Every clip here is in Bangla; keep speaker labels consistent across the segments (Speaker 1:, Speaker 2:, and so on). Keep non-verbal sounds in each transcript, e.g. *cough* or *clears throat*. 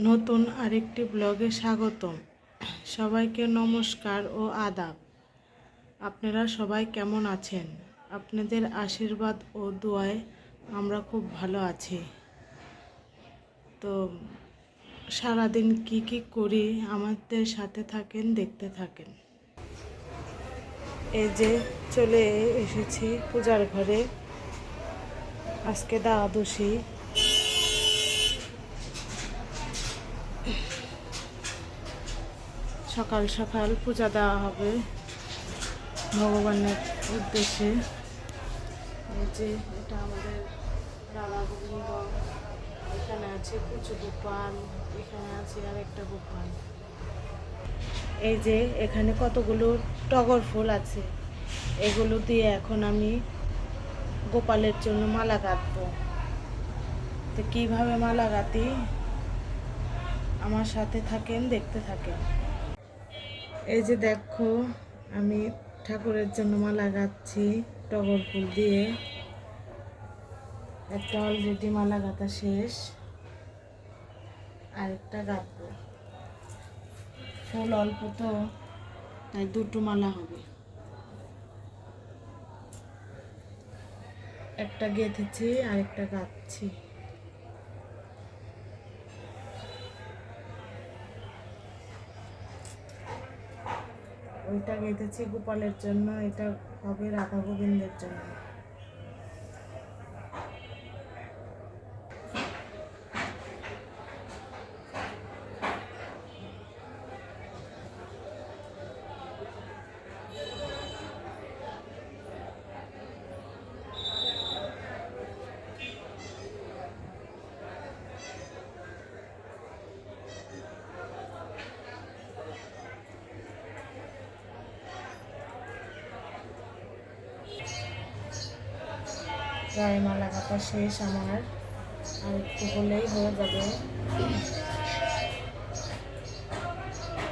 Speaker 1: নতুন আরেকটি ব্লগে স্বাগতম। সবাইকে নমস্কার ও আদাব। আপনারা সবাই কেমন আছেন? আপনাদের আশীর্বাদ ও দোয়ায় আমরা খুব ভালো আছি। তো সারাদিন কি কি করি আমাদের সাথে থাকেন, দেখতে থাকেন। এই যে চলে এসেছি পূজার ঘরে। আজকে দ্বাদশী। সকাল সকাল পূজা দেওয়া হবে ভগবানের উদ্দেশ্যে। এই যে এটা আমাদের রাধা গোবিন্দ এখানে আছে কুচু গোপাল, এখানে আছে আর একটা গোপাল। এই যে এখানে কতগুলো টগর ফুল আছে, এগুলো দিয়ে এখন আমি গোপালের জন্য মালা গাঁথবো তো কীভাবে মালা গাঁথি আমার সাথে থাকেন, দেখতে থাকেন। এই যে দেখো, আমি ঠাকুরের জন্য মালা গাচ্ছি, টগর ফুল দিয়ে। একটা অলরেডি মালা গাঁথা শেষ। আরেকটা গাঁথবো। ফুল অল্প তো, তাই দুটো মালা হবে। একটা গেঁথেছি, আরেকটা গাঁথছি। ওইটা গেঁথেছি গোপালের জন্য এটা হবে রাধা গোবিন্দের জন্য প্রায় কাটা শেষ আমার। আর একটু হলেই হয়ে যাবে।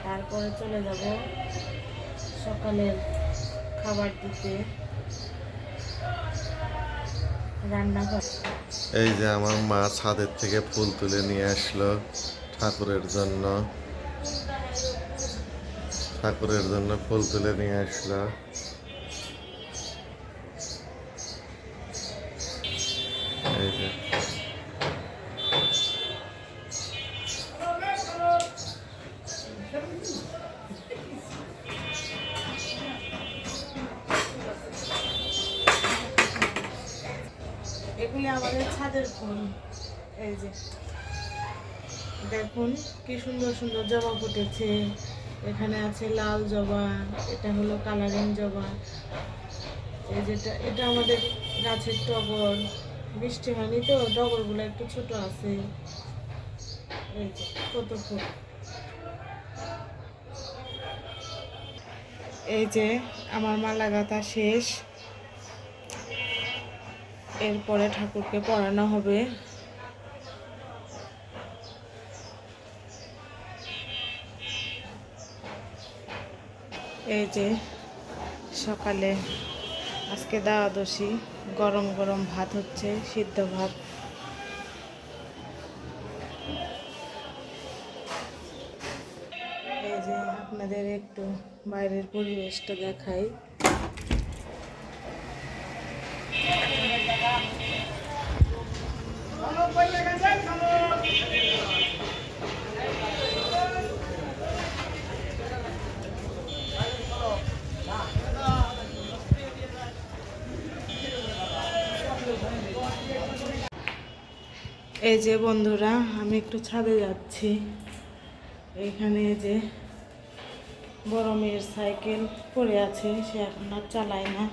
Speaker 1: তারপরে চলে যাব সকালের খাবার দিতে। রান্নাঘর।
Speaker 2: এই যে আমার মা ছাদের থেকে ফুল তুলে নিয়ে আসলো ঠাকুরের জন্য। ঠাকুরের জন্য ফুল তুলে নিয়ে আসলো।
Speaker 1: জবা ফুটেছে, এখানে আছে লাল জবা, এটা হলো কালারিং জবা। এই যেটা, এটা আমাদের গাছের টগর। বৃষ্টি হয়নি তো, টগরগুলো একটু ছোট আছে। এই যে, কত ফুল। এই যে, আমার মালা গাঁথা শেষ। এরপরে ঠাকুরকে পড়ানো হবে। এই যে সকালে আজকে দ্বাদশী, গরম গরম ভাত হচ্ছে, সিদ্ধ ভাত। এই যে আপনাদের একটু বাইরের পরিবেশটা দেখাই। এই যে বন্ধুরা, আমি একটু ছাদে যাচ্ছি। এখানে যে বড় মেয়ের সাইকেল পড়ে আছে, সে এখন আর চালায় না।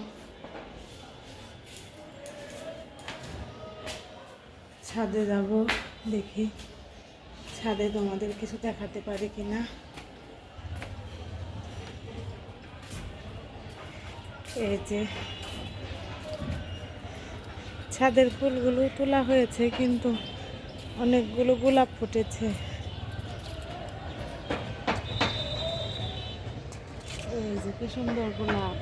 Speaker 1: ছাদে যাব, দেখি ছাদে তোমাদের কিছু দেখাতে পারি কিনা। এই যে ছাদের ফুলগুলো তোলা হয়েছে, কিন্তু অনেকগুলো গোলাপ ফুটেছে। এই যে কি সুন্দর গোলাপ।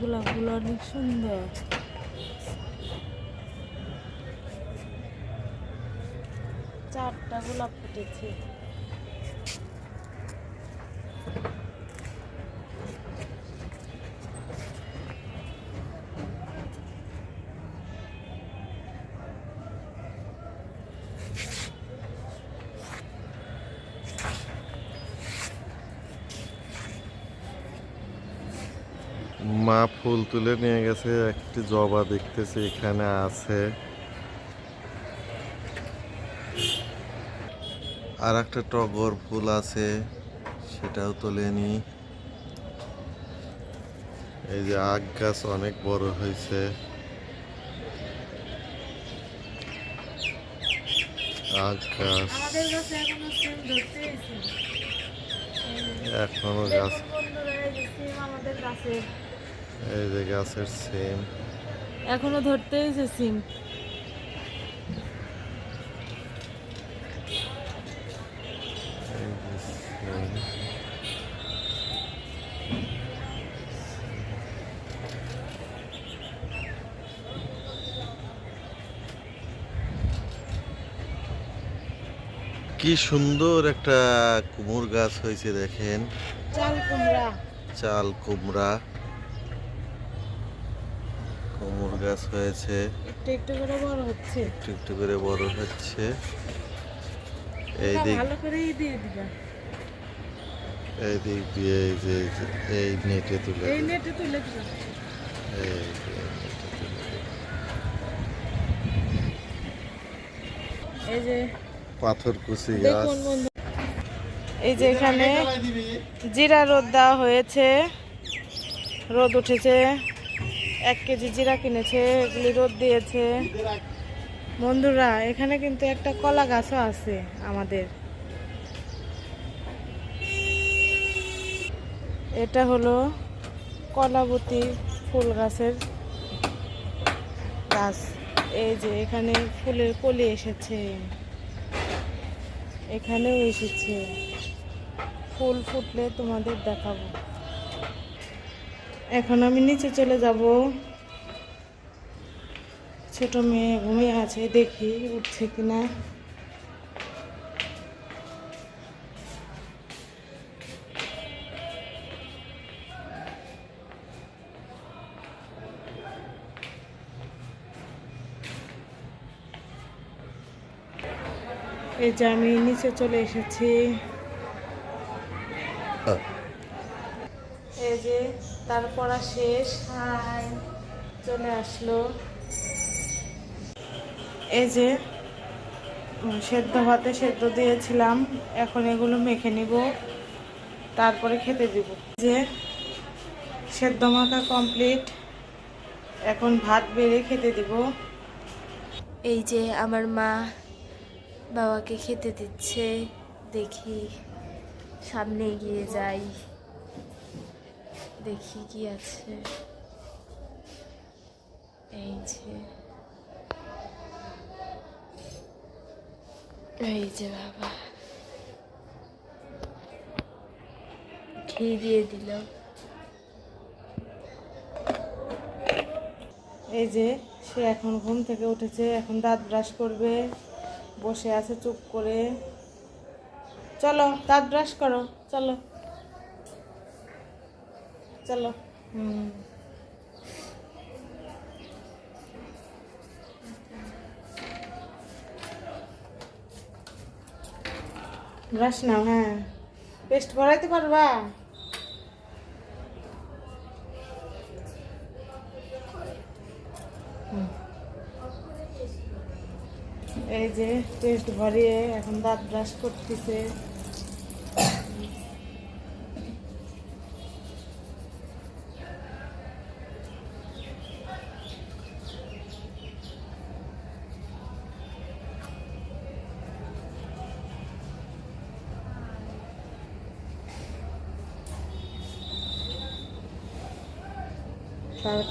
Speaker 1: গোলাপগুলো অনেক সুন্দর। চারটা গোলাপ ফুটেছে।
Speaker 2: মা ফুল তুলে নিয়ে গেছে একটি জবা দেখতেছি এখানে আছে। আর একটা টগর ফুল আছে সেটাও তুলে নি। এই যে আগ গাছ অনেক বড় হয়েছে। আগ গাছ। এখনও গাছ।
Speaker 1: আমাদের কাছে
Speaker 2: এই যে গাছের সেম।
Speaker 1: এখনও ধরতে হয়েছে সিম
Speaker 2: যে সেম। কি সুন্দর একটা কুমোর গাছ হয়েছে দেখেন।
Speaker 1: চাল কুমড়া।
Speaker 2: চাল কুমড়া। গাছ হয়েছে।
Speaker 1: একটু একটু করে বড় হচ্ছে।
Speaker 2: একটু একটু করে বড় হচ্ছে। এই দিক
Speaker 1: ভালো করেই দিয়ে দিবা।
Speaker 2: এই দিক দিয়ে এই যে এই নেটে তুলে
Speaker 1: এই নেটে তুলে দিবা।
Speaker 2: এই যে পাথর কুচি গাছ।
Speaker 1: এই যে এখানে জিরা রোদ দেওয়া হয়েছে। রোদ উঠেছে। এক কেজি জিরা কিনেছে, এগুলি রোদ দিয়েছে। বন্ধুরা, এখানে কিন্তু একটা কলা গাছও আছে আমাদের। এটা হলো কলাবতী ফুল গাছের গাছ। এই যে এখানে ফুলের কলি এসেছে। এখানেও এসেছে। ফুল ফুটলে তোমাদের দেখাবো। এখন আমি নিচে চলে যাব। ছোট মেয়ে ঘুমিয়ে আছে, দেখি উঠছে কিনা। এই যে আমি নিচে চলে এসেছি এই যে তার পড়া শেষ। হাই, চলে আসলো। এই যে সেদ্ধ ভাতে সেদ্ধ দিয়েছিলাম, এখন এগুলো মেখে নিব, তারপরে খেতে দিব। যে, সেদ্ধ মাখা কমপ্লিট, এখন ভাত বেড়ে খেতে দিব।
Speaker 3: এই যে, আমার মা বাবাকে খেতে দিচ্ছে, দেখি সামনে এগিয়ে যাই। দেখি কি আছে। এই যে। এই যে বাবা। ঘি দিয়ে দিল
Speaker 1: এই যে, সে এখন ঘুম থেকে উঠেছে, এখন দাঁত ব্রাশ করবে, বসে আছে চুপ করে। চলো, দাঁত ব্রাশ করো, চলো। চলো। হুম। ব্রাশ নাও হ্যাঁ। পেস্ট ভরাইতে পারবা? এই যে পেস্ট ভরিয়ে এখন দাঁত ব্রাশ করতেছে।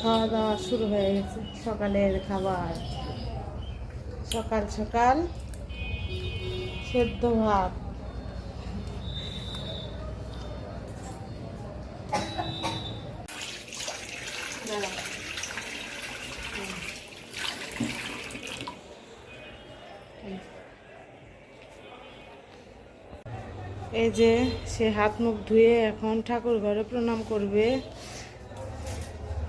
Speaker 1: খাওয়া দাওয়া শুরু হয়ে গেছে। সকালের খাবার। সকাল সকাল সেদ্ধ ভাত। এই যে সে হাত মুখ ধুয়ে এখন ঠাকুর ঘরে প্রণাম করবে।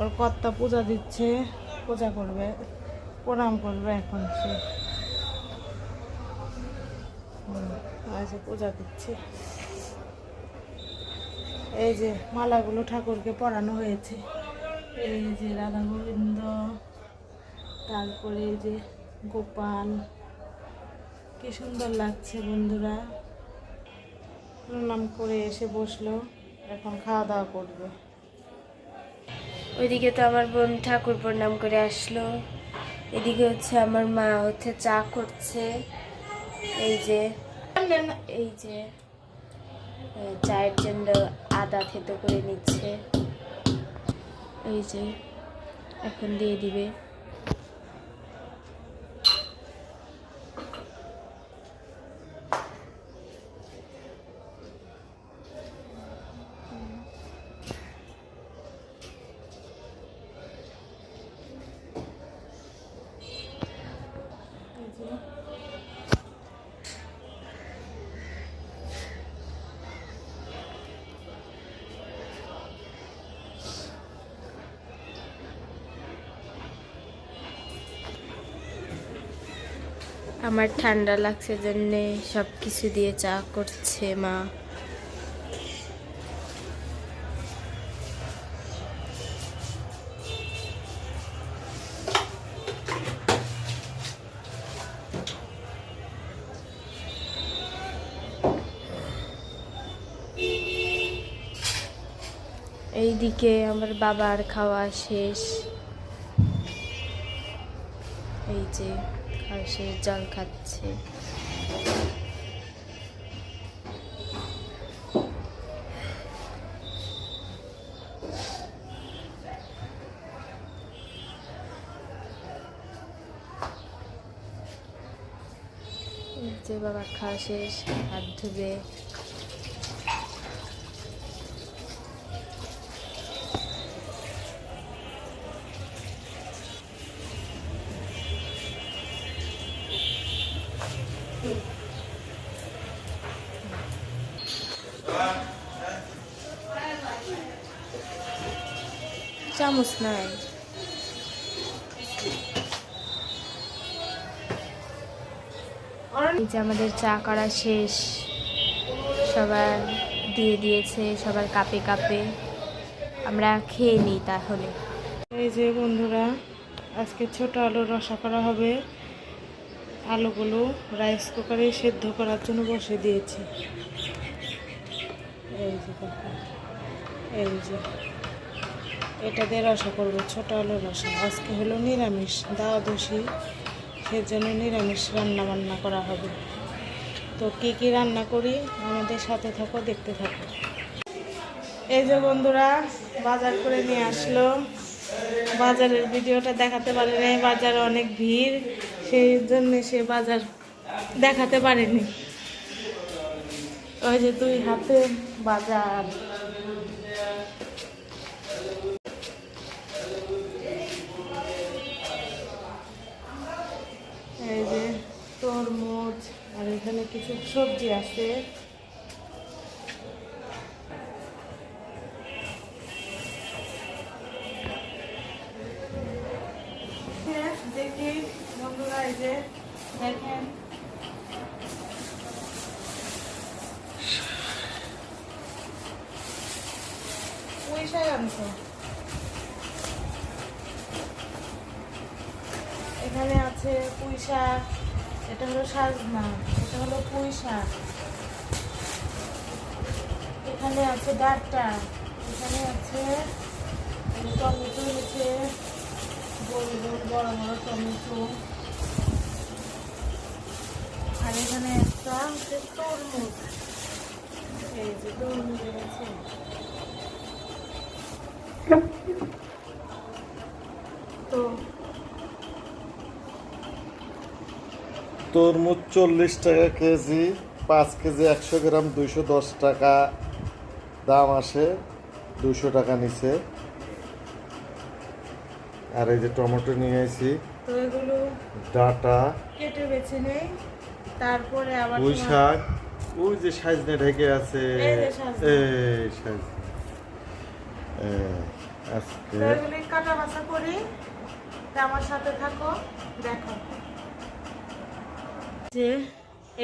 Speaker 1: ওর কর্তা পূজা দিচ্ছে, পূজা করবে, প্রণাম করবে এখন সে। পূজা দিচ্ছে। এই যে মালাগুলো ঠাকুরকে পরানো হয়েছে। এই যে রাধা গোবিন্দ, তারপরে যে গোপাল। কি সুন্দর লাগছে বন্ধুরা। প্রণাম করে এসে বসল, এখন খাওয়া দাওয়া করবে।
Speaker 3: ওইদিকে তো আমার বোন ঠাকুর প্রণাম করে আসলো। এদিকে হচ্ছে আমার মা হচ্ছে চা করছে। এই যে এই যে চায়ের জন্য আদা থেতো করে নিচ্ছে। এই যে, এখন দিয়ে দিবে। আমার ঠান্ডা লাগছে জন্যে সব কিছু দিয়ে চা করছে মা। এইদিকে আমার বাবার খাওয়া শেষ। এই যে খাওয়া সে জল খাচ্ছে। যে বাবা খাওয়া শেষ হাত ধুবে। যে আমাদের চা করা শেষ। সবার দিয়ে দিয়েছে, সবার কাপে কাপে। আমরা খেয়ে নিই তাহলে।
Speaker 1: এই যে বন্ধুরা, আজকে ছোট আলুর রসা করা হবে। আলুগুলো রাইস কুকারে সেদ্ধ করার জন্য বসে দিয়েছি। এই যে এই যে। এটা দিয়ে রসা করব, ছোট আলুর রসা। আজকে হলো নিরামিষ, দ্বাদশী। সেজন্য নিরামিষ রান্না বান্না করা হবে। তো কি কি রান্না করি? আমাদের সাথে থাকো, দেখতে থাকো। এই যে বন্ধুরা, বাজার করে নিয়ে আসলো। বাজারের ভিডিওটা দেখাতে পারে নাই, বাজারে অনেক ভিড়। সেই জন্য সে বাজার দেখাতে পারেনি। ওই যে দুই হাতে বাজার। কিছু সবজি আছে। আছে ডাঁটা। এখানে আছে টমেটো হচ্ছে গোল গোল বড় বড় টমেটো। আর এখানে একটা হচ্ছে তরমুজ। এই তরমুজ আছে তো
Speaker 2: তরমুজ চল্লিশ টাকা কেজি, পাঁচ কেজি একশো গ্রাম দুইশো দশ টাকা। দাম আসে দুশো টাকা নিচে। আর এই যে টমেটো নিয়ে আসি
Speaker 1: তো এগুলো
Speaker 2: ডাটা।
Speaker 1: কেটে বেছে নেই। তারপরে আবার
Speaker 2: পুঁই শাক। ওই যে সাজনে ঢেকে আছে।
Speaker 1: এই যে সাজনে।
Speaker 2: এই সাজনে। এই, আজকে
Speaker 1: কাটা বাছা করি। আমার সাথে থাকো দেখো। যে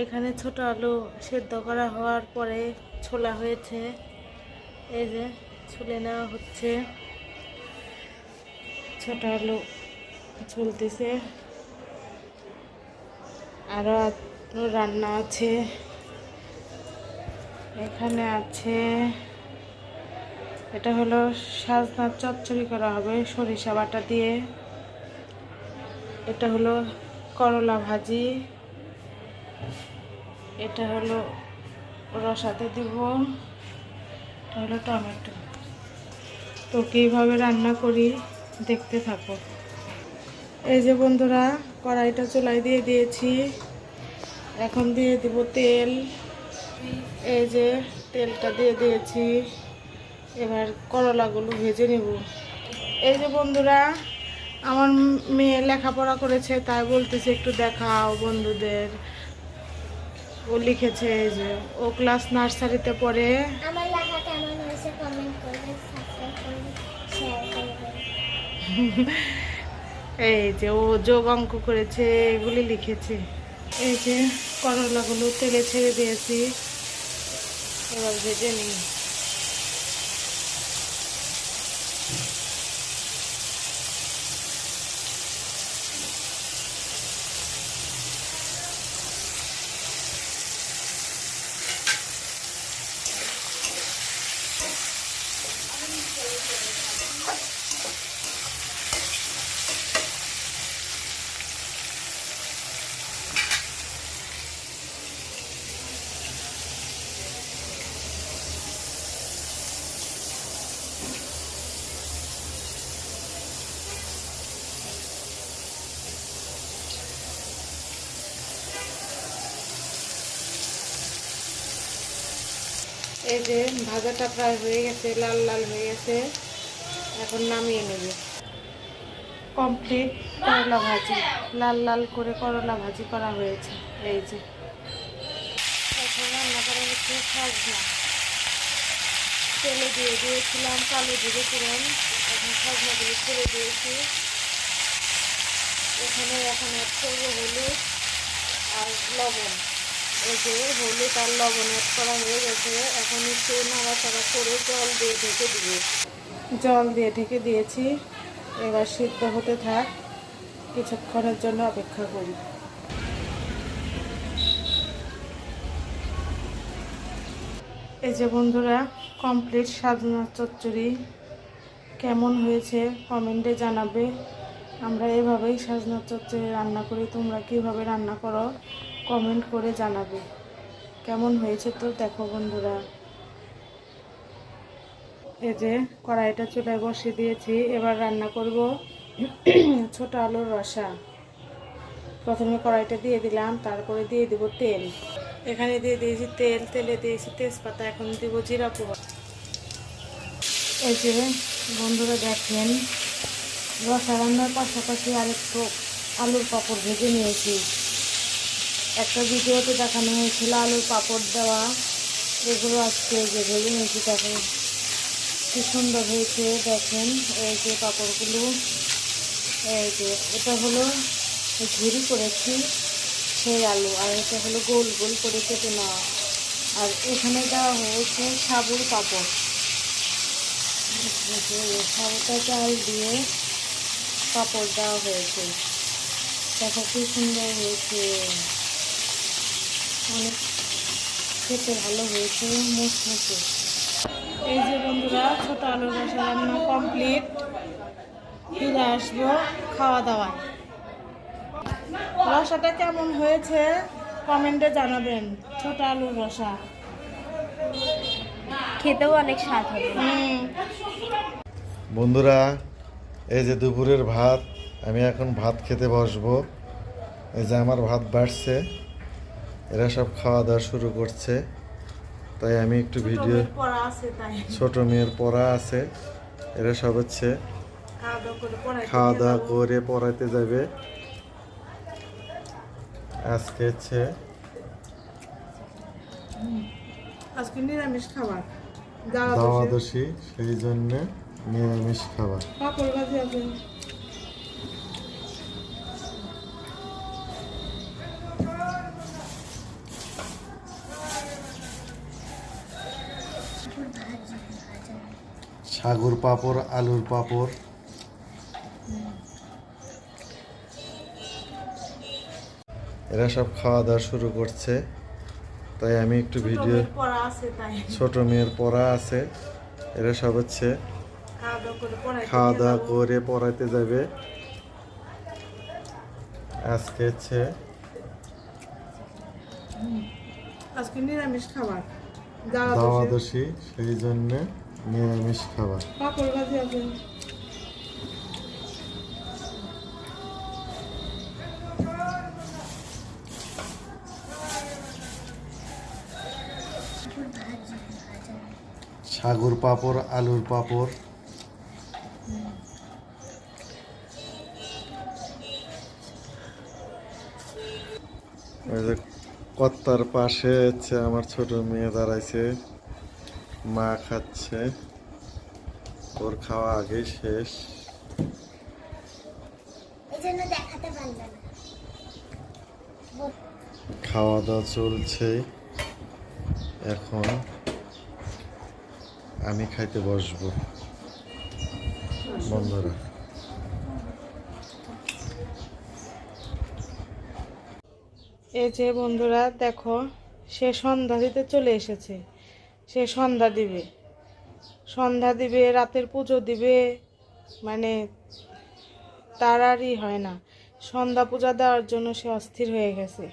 Speaker 1: এখানে ছোট আলু সেদ্ধ করা হওয়ার পরে ছোলা হয়েছে। এই যে ছুলে নেওয়া হচ্ছে। ছোট আলু চলতেছে আরও আরও রান্না আছে। এখানে আছে, এটা হলো সাজনার চচ্চড়ি করা হবে সরিষা বাটা দিয়ে। এটা হলো করলা ভাজি। এটা হলো রসাতে দিব। হলো টমেটো। তো কীভাবে রান্না করি, দেখতে থাকো। এই যে বন্ধুরা, কড়াইটা চুলাই দিয়ে দিয়েছি। এখন দিয়ে দিব তেল। এই যে তেলটা দিয়ে দিয়েছি। এবার করলাগুলো ভেজে নেব। এই যে বন্ধুরা, আমার মেয়ে লেখাপড়া করেছে, তাই বলতেছে একটু দেখাও বন্ধুদের। ও লিখেছে এই যে, ও ক্লাস নার্সারিতে পড়ে।
Speaker 4: আমার
Speaker 1: এই যে ও যোগ অঙ্ক করেছে, এগুলি লিখেছে। এই যে করলাগুলো তেলে ছেড়ে দিয়েছি। এবার ভেজে নিই। এই যে ভাজাটা প্রায় হয়ে গেছে, লাল লাল হয়ে গেছে। এখন নামিয়ে নেবে। কমপ্লিট করলা ভাজি। লাল লাল করে করলা ভাজি করা হয়েছে। এই যে। এখন রান্না করা হচ্ছে সাজনা। তেলে দিয়ে দিয়েছিলাম কালো জিরে ফোড়ন এখন সাজনাগুলো ছেড়ে দিয়েছি। এখানে এখন অ্যাড করব হলুদ আর লবণ। যে হলুদ আর লবণ অ্যাড করা হয়ে গেছে, এখন একটু নাড়াচাড়া করে জল দিয়ে ঢেকে দিব। জল দিয়ে ঢেকে দিয়েছি, এবার সিদ্ধ হতে থাক, কিছুক্ষণের জন্য অপেক্ষা করি। এই যে বন্ধুরা কমপ্লিট সাজনা চচ্চড়ি। কেমন হয়েছে কমেন্টে জানাবে। আমরা এভাবেই সাজনা চচ্চড়ি রান্না করি, তোমরা কীভাবে রান্না করো? কমেন্ট করে জানাবে। কেমন হয়েছে তো দেখো বন্ধুরা। এই যে কড়াইটা চুলায় বসিয়ে দিয়েছি, এবার রান্না করব *clears throat* ছোট আলুর রসা। প্রথমে কড়াইটা দিয়ে দিলাম, তারপরে দিয়ে দিব তেল। এখানে দিয়ে দিয়েছি তেল, তেলে দিয়েছি তেজপাতা, এখন দিব জিরা পোহা। এই যে বন্ধুরা দেখেন, রসা রান্নার পাশাপাশি আরেকটু আলুর পাঁপড় ভেজে নিয়েছি। একটা ভিডিওতে দেখানো হয়েছিল আলুর পাঁপড় দেওয়া। এগুলো আজকে যে ভেজে নিয়েছি দেখেন কী সুন্দর হয়েছে, দেখেন এই যে পাপড়গুলো। এই যে, এটা হলো ঝুরি করেছি সেই আলু, আর এটা হলো গোল গোল করে কেটে নেওয়া। আর এখানে দেওয়া হয়েছে সাবুর পাপড়। সাবুটা চাল দিয়ে পাপড় দেওয়া হয়েছে। দেখো কি সুন্দর হয়েছে। অনেক খেতে ভালো হয়েছে মুচমুচে এই যে বন্ধুরা ছোট আলুর রসা রান্না কমপ্লিট ফিরে আসব খাওয়া দাওয়া রসাটা কেমন হয়েছে? কমেন্টে জানাবেন ছোট আলুর রসা।
Speaker 3: খেতেও অনেক স্বাদ হবে।
Speaker 1: হুম।
Speaker 2: বন্ধুরা এই যে দুপুরের ভাত আমি এখন ভাত খেতে বসবো। এই যে আমার ভাত বাড়ছে। এরা সব খাওয়া দাওয়া শুরু করছে। তাই আমি একটু ভিডিও ছোট মেয়ের পড়া আছে। এরা সব হচ্ছে
Speaker 1: খাওয়া দাওয়া করে পড়াইতে যাব।
Speaker 2: আজকে হচ্ছে
Speaker 1: আজকে নিরামিষ খাবার। দাওয়া
Speaker 2: দাওয়া
Speaker 1: দোষী
Speaker 2: সেই জন্যে নিরামিষ খাবার। সাগর পাঁপড় আলুর পাঁপড়। এরা সব খাওয়া দাওয়া শুরু করছে। তাই আমি একটু ভিডিও ছোট মেয়ের পড়া আছে। এরা সব হচ্ছে
Speaker 1: খাওয়া দাওয়া করে
Speaker 2: পড়াইতে যাবে। আজকে হচ্ছে
Speaker 1: আজকে নিরামিষ খাবার। দাওয়া
Speaker 2: দাওয়া
Speaker 1: দোষী
Speaker 2: সেই জন্যে নিরামিষ খাবার।
Speaker 1: পাপড় ভাজি আছে।
Speaker 2: সাগর পাঁপড় আলুর পাঁপড়। কত্তার পাশে হচ্ছে আমার ছোট মেয়ে দাঁড়াইছে। মা খাচ্ছে। ওর খাওয়া আগে শেষ। খাওয়া দাওয়া চলছে। এখন আমি খাইতে বসবো। বন্ধুরা
Speaker 1: এই যে বন্ধুরা দেখো সে সন্ধ্যা দিতে চলে এসেছে। সে সন্ধ্যা দিবে। সন্ধ্যা দিবে রাতের পুজো দিবে মানে তার আরই হয় না। সন্ধ্যা পূজা দেওয়ার জন্য সে অস্থির হয়ে গেছে।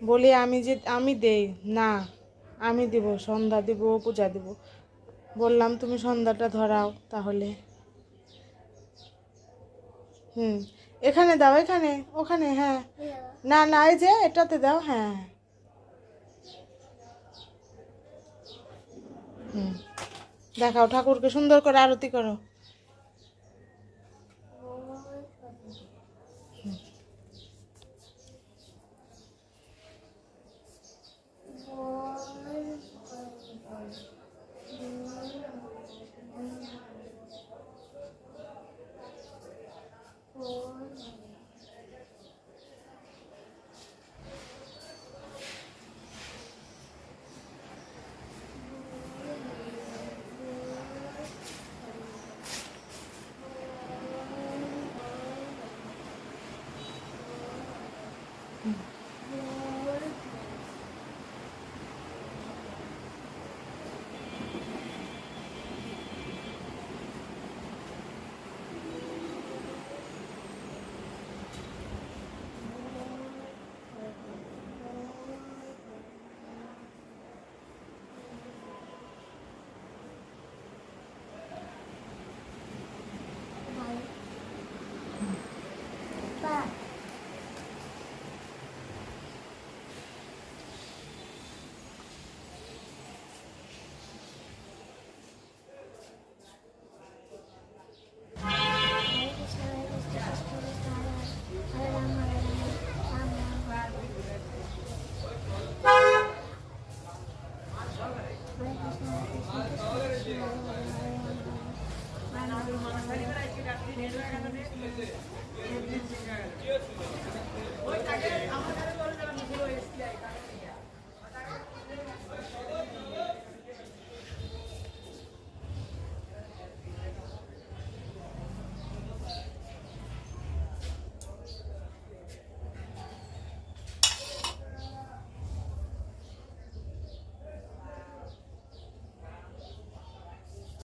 Speaker 1: বলি আমি যে আমি দেই। না আমি দিব সন্ধ্যা দিব পূজা দিব। বললাম তুমি সন্ধ্যাটা ধরাও তাহলে। হুম এখানে দাও এখানে ওখানে হ্যাঁ। না না এই যে এটাতে দাও। হ্যাঁ। দেখাও ঠাকুরকে সুন্দর করে আরতি করো।